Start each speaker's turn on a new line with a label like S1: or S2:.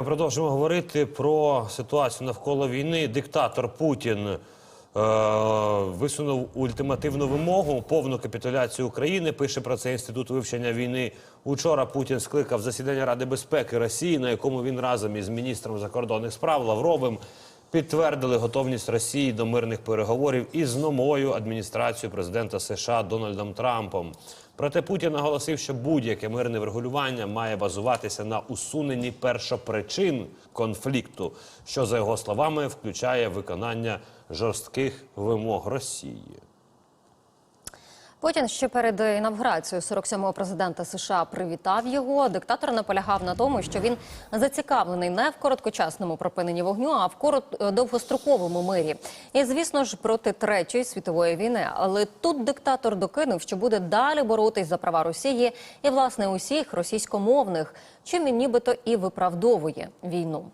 S1: Ми продовжуємо говорити про ситуацію навколо війни. Диктатор Путін е, висунув ультимативну вимогу повну капітуляцію України. Пише про це інститут вивчення війни. Учора Путін скликав засідання Ради безпеки Росії, на якому він разом із міністром закордонних справ Лавровим підтвердили готовність Росії до мирних переговорів із новою адміністрацією президента США Дональдом Трампом. Проте Путін наголосив, що будь-яке мирне врегулювання має базуватися на усуненні першопричин конфлікту, що за його словами включає виконання жорстких вимог Росії.
S2: Путін ще перед інавгурацією 47-го президента США привітав його. Диктатор наполягав на тому, що він зацікавлений не в короткочасному припиненні вогню, а в корот... довгостроковому мирі. І звісно ж проти третьої світової війни. Але тут диктатор докинув, що буде далі боротись за права Росії і власне усіх російськомовних, чим він нібито і виправдовує війну.